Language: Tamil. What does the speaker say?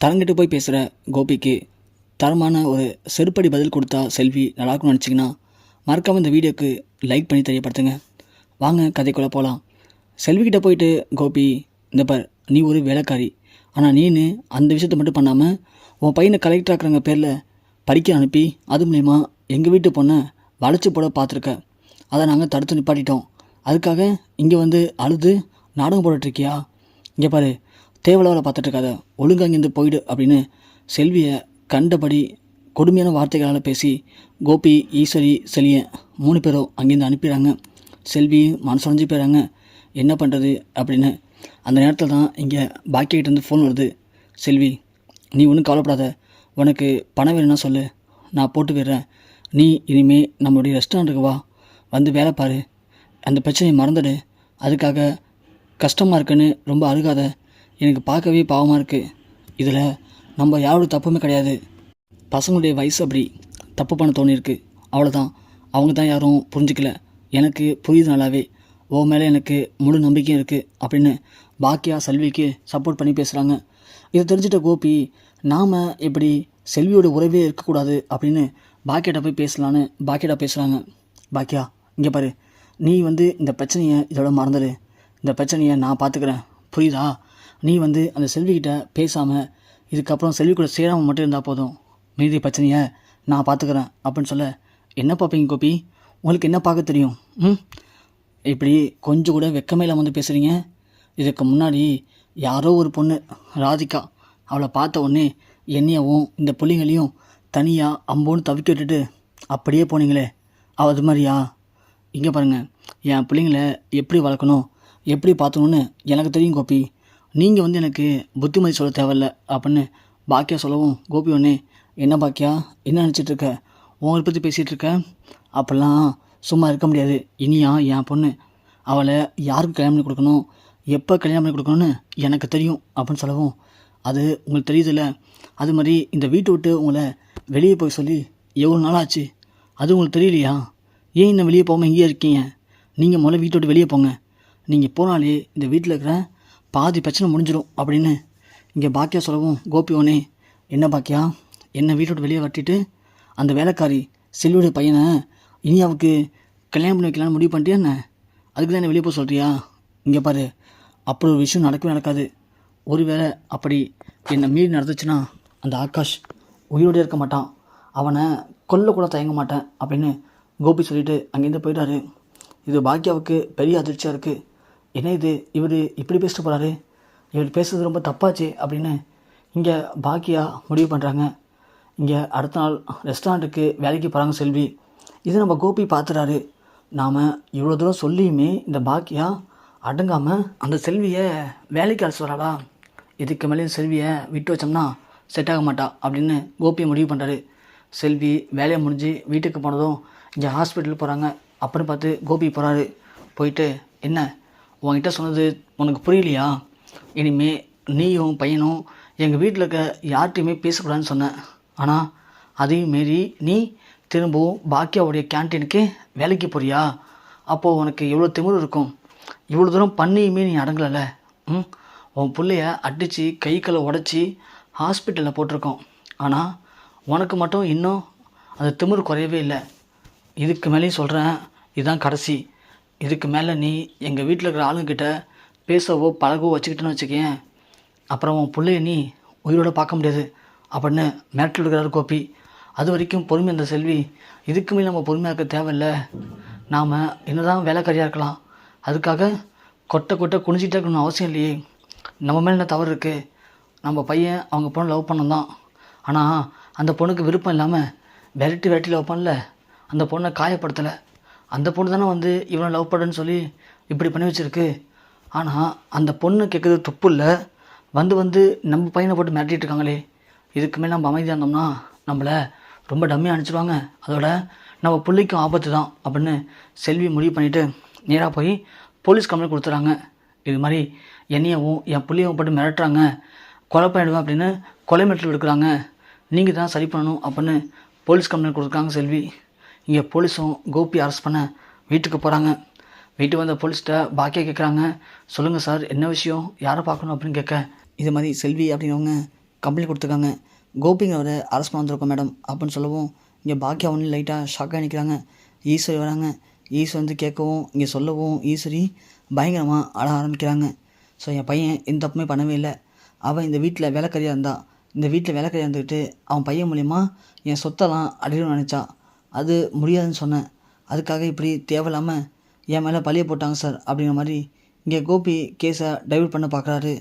தரங்கிட்டு போய் பேசுகிற கோபிக்கு தரமான ஒரு செருப்படி பதில் கொடுத்தா செல்வி நல்லாக்கும்னு நினச்சிங்கன்னா மறக்காமல் இந்த வீடியோக்கு லைக் பண்ணி தெரியப்படுத்துங்க. வாங்க கதைக்குள்ளே போகலாம் செல்விக்கிட்ட போயிட்டு கோபி இந்த பார் நீ ஒரு வேலைக்காரி. ஆனால் நீனு அந்த விஷயத்தை மட்டும் பண்ணாமல் உன் பையனை கலெக்டர் ஆக்குறங்க பேரில் படிக்க அனுப்பி அது மூலயமா எங்கள் வீட்டு பொண்ணை வளைச்சி போட பார்த்துருக்க அதை நாங்கள் தடுத்து நிப்பாட்டிட்டோம். அதுக்காக இங்கே வந்து அழுது நாடகம் போட்டுட்ருக்கியா இங்கே பாரு தேவலாவில் பார்த்துட்ருக்காத இருக்காத இங்கேருந்து போயிடு அப்படின்னு செல்வியை கண்டபடி கொடுமையான வார்த்தைகளால் பேசி கோபி ஈஸ்வரி செலியன் மூணு பேரும் அங்கேருந்து அனுப்பிடுறாங்க. செல்வி மனசுடைஞ்சு போயிடுறாங்க. என்ன பண்ணுறது அப்படின்னு அந்த நேரத்தில் தான் இங்கே பாக்கியிட்டேருந்து ஃபோன் வருது. செல்வி நீ ஒன்றும் கவலைப்படாத. உனக்கு பணம் வேணும்னா சொல்லு. நான் போட்டு போயிடுறேன் நீ இனிமேல் நம்மளுடைய ரெஸ்டாரண்ட்டுக்கு வா. வந்து வேலை பாரு. அந்த பிரச்சனையை மறந்துடு. அதுக்காக கஷ்டமாக இருக்குன்னு ரொம்ப அழுகாத. எனக்கு பார்க்கவே பாவமாக இருக்குது இதில் நம்ம யாரோட தப்புமே கிடையாது. பசங்களுடைய வயசு அப்படி தப்பு பண்ண தோணியிருக்கு. அவ்வளோதான் அவங்க தான் யாரும் புரிஞ்சிக்கல. எனக்கு புரியுது நல்லாவே. ஓ மேலே எனக்கு முழு நம்பிக்கையும் இருக்குது அப்படின்னு பாக்கியா செல்விக்கு சப்போர்ட் பண்ணி பேசுகிறாங்க இதை தெரிஞ்சிட்ட கோபி நாம் இப்படி செல்வியோட உறவே இருக்கக்கூடாது அப்படின்னு பாக்கியாட்ட போய் பேசலான்னு பாக்கியாட்ட பேசுகிறாங்க பாக்கியா இங்கே பாரு. நீ வந்து இந்த பிரச்சனையை இதோட மறந்துடு இந்த பிரச்சனையை நான் பார்த்துக்கிறேன் புரியுதா? நீ வந்து அந்த செல்விக்கிட்ட பேசாமல் இதுக்கப்புறம் செல்வி கூட சேராமல் மட்டும் இருந்தால் போதும். மீதி பிரச்சனையை நான் பார்த்துக்கிறேன் அப்படின்னு சொல்ல என்ன பார்ப்பீங்க கோபி? உங்களுக்கு என்ன பார்க்க தெரியும்? ம் இப்படி கொஞ்சம் கூட வெக்கமே இல்லாமல் வந்து பேசுகிறீங்க இதுக்கு முன்னாடி யாரோ ஒரு பொண்ணு ராதிகா அவளை பார்த்த உடனே என்னையவும் இந்த பிள்ளைங்களையும் தனியாக அம்போன்னு தவிக்க விட்டுட்டு அப்படியே போனீங்களே. அவள் அது மாதிரியா? இங்கே பாருங்கள் என் பிள்ளைங்கள எப்படி வளர்க்கணும் எப்படி பார்த்துக்கணுன்னு எனக்கு தெரியும் கோபி. நீங்கள் வந்து எனக்கு புத்திமதி சொல்ல தேவையில்ல அப்படின்னு பாக்கியா சொல்லவும் கோபி ஒன்னே என்ன பாக்கியா? என்ன நினச்சிட்டு இருக்க? உங்களை பற்றி பேசிகிட்டு இருக்க? அப்போல்லாம் சும்மா இருக்க முடியாது. இனியா என் பொண்ணு அவளை யாருக்கு கல்யாணம் பண்ணி கொடுக்கணும்? எப்போ கல்யாணம் பண்ணி கொடுக்கணும்னு எனக்கு தெரியும் அப்படின்னு சொல்லவும் அது உங்களுக்கு தெரியுதுல்ல? அது மாதிரி இந்த வீட்டை விட்டு உங்களை வெளியே போய் சொல்லி எவ்வளோ நாள் ஆச்சு அது உங்களுக்கு தெரியலையா? ஏன் இன்னும் வெளியே போகாமல் இங்கேயே இருக்கீங்க? நீங்கள் முதல்ல வீட்டை விட்டு வெளியே போங்க. நீங்கள் போனாலே இந்த வீட்டில் இருக்கிற பாதி பிரச்சனை முடிஞ்சிடும் அப்படின்னு இங்கே பாக்கியா சொல்லவும் கோபி ஒன்னே என்ன பாக்கியா? என்னை வீட்டை வெளியே வட்டிட்டு அந்த வேலைக்காரி செல்வியோட பையனை இனியாவுக்கு கல்யாணம் பண்ணி வைக்கலாம்னு முடிவு பண்ணிட்டியா என்ன? அதுக்கு தான் என்ன வெளியே போக சொல்கிறியா இங்கே பாரு அப்படி ஒரு விஷயம் நடக்கவே நடக்காது. ஒருவேளை அப்படி என்னை மீறி நடந்துச்சுன்னா அந்த ஆகாஷ் உயிரோடு இருக்க மாட்டான். அவனை கொல்ல கூட தயங்க மாட்டேன் அப்படின்னு கோபி சொல்லிவிட்டு அங்கேருந்து போயிட்டாரு. இது பாக்கியாவுக்கு பெரிய அதிர்ச்சியாக இருக்குது என்ன இது? இவர் இப்படி பேசிட்டு போகிறாரு இவர் பேசுறது ரொம்ப தப்பாச்சு அப்படின்னு இங்கே பாக்கியா முடிவு பண்ணுறாங்க இங்கே அடுத்த நாள் ரெஸ்டாரண்ட்டுக்கு வேலைக்கு போகிறாங்க செல்வி. இது நம்ம கோபி பார்த்துறாரு நாம் இவ்வளோ தூரம் சொல்லியுமே இந்த பாக்கியா அடங்காமல் அந்த செல்வியை வேலைக்கு அழைச்சி வராளா? இதுக்கு மேலே செல்வியை விட்டு வச்சோம்னா செட் ஆக மாட்டா அப்படின்னு கோபியை முடிவு பண்ணுறாரு செல்வி வேலையை முடிஞ்சு வீட்டுக்கு போனதும் இங்கே ஹாஸ்பிட்டல் போகிறாங்க அப்புறம் பார்த்து கோபி போகிறாரு போயிட்டு என்ன உன்கிட்ட சொன்னது உனக்கு புரியலையா? இனிமே நீயும் பையனும் எங்கள் வீட்டில் இருக்க யார்கிட்டையுமே பேசக்கூடாதுன்னு சொன்னேன் ஆனால் அதையும் மீறி நீ திரும்பவும் பாக்கியாவுடைய கேன்டீனுக்கு வேலைக்கு போறியா? அப்போது உனக்கு எவ்வளோ திமிரு இருக்கும்? இவ்வளோ தூரம் பண்ணியுமே நீ அடங்கலை ம்? உன் பிள்ளைய அடித்து கை களை உடச்சி ஹாஸ்பிட்டலில் போட்டிருக்கோம். ஆனால் உனக்கு மட்டும் இன்னும் அந்த திமிரு குறையவே இல்லை. இதுக்கு மேலேயும் சொல்கிறேன் இதுதான் கடைசி. இதுக்கு மேலே நீ எங்கள் வீட்டில் இருக்கிற ஆளுங்கிட்ட பேசவோ பழகவோ வச்சுக்கிட்டேன்னு வச்சுக்கேன் அப்புறம் உன் பிள்ளைய நீ உயிரோட பார்க்க முடியாது. அப்படின்னு மேட்டில் இருக்கிறாரு கோபி. அது வரைக்கும் பொறுமை அந்த செல்வி. இதுக்கு மேலே நம்ம பொறுமையாக இருக்க தேவையில்ல. நாம் என்னதான் வேலைக்காரியாக இருக்கலாம். அதுக்காக கொட்டை கொட்டை குனிஞ்சிட்டே இருக்கணும்னு அவசியம் இல்லையே. நம்ம மேலே என்ன தவறு இருக்குது நம்ம பையன் அவங்க பொண்ணு லவ் பண்ண தான் ஆனால் அந்த பொண்ணுக்கு விருப்பம் இல்லாமல் விரட்டி விரட்டி லவ் பண்ணல. அந்த பொண்ணை காயப்படுத்தலை. அந்த பொண்ணு தானே வந்து இவனை லவ் பண்ணுன்னு சொல்லி இப்படி பண்ணி வச்சுருக்கு. ஆனால் அந்த பொண்ணு கேட்குறது துப்பு இல்லை. வந்து வந்து நம்ம பையனை போட்டு மிரட்டிகிட்டு இருக்காங்களே. இதுக்கு மேலே நம்ம அமைதியாக இருந்தோம்னா நம்மளை ரொம்ப டம்மியாக அனுப்பிச்சிடுவாங்க அதோட நம்ம பிள்ளைக்கும் ஆபத்து தான் அப்படின்னு செல்வி முடிவு பண்ணிவிட்டு நேராக போய் போலீஸ் கம்ப்ளைண்ட் கொடுத்துறாங்க. இது மாதிரி என்னையவும் என் பிள்ளையவும் போட்டு மிரட்டுறாங்க. கொலை பண்ணிடுவேன் அப்படின்னு கொலை மிரட்டல் எடுக்கிறாங்க நீங்கள் தான் சரி பண்ணணும் அப்படின்னு போலீஸ் கம்ப்ளைண்ட் கொடுத்துருக்காங்க செல்வி. இங்கே போலீஸும் கோபி அரெஸ்ட் பண்ண வீட்டுக்கு போகிறாங்க வீட்டுக்கு வந்த போலீஸ்கிட்ட பாக்கியா கேட்குறாங்க சொல்லுங்கள் சார் என்ன விஷயம்? யாரை பார்க்கணும் அப்படின்னு கேட்க இது மாதிரி செல்வி அப்படிங்கிறவங்க கம்ப்ளைண்ட் கொடுத்துருக்காங்க. கோபிங்கிறவரை அரெஸ்ட் பண்ண வந்திருக்கோம் மேடம் அப்படின்னு சொல்லவும் இங்கே பாக்கியா ஒன்று லைட்டாக ஷாக்காக நிற்கிறாங்க ஈஸ்வரி வராங்க. ஈஸ்வரி வந்து கேட்கவும் இங்கே சொல்லவும் ஈஸ்வரி பயங்கரமாக அழ ஆரம்பிக்கிறாங்க. ஸோ என் பையன் எந்த தப்புமே பண்ணவே இல்லை. அவன் இந்த வீட்டில் வேலைக்கறியாக இருந்தான் இந்த வீட்டில் வேலைக்கறியாக இருந்துக்கிட்டு அவன் பையன் மூலிமா என் சொத்தெல்லாம் அடையணும்னு நினச்சா அது முடியாதுன்னு சொன்னேன். அதுக்காக இப்படி தேவையில்லாமல் என் மேலே பழிய போட்டாங்க சார் அப்படிங்கிற மாதிரி இங்கே கோபி கேஸை டைவர்ட் பண்ண பார்க்குறாரு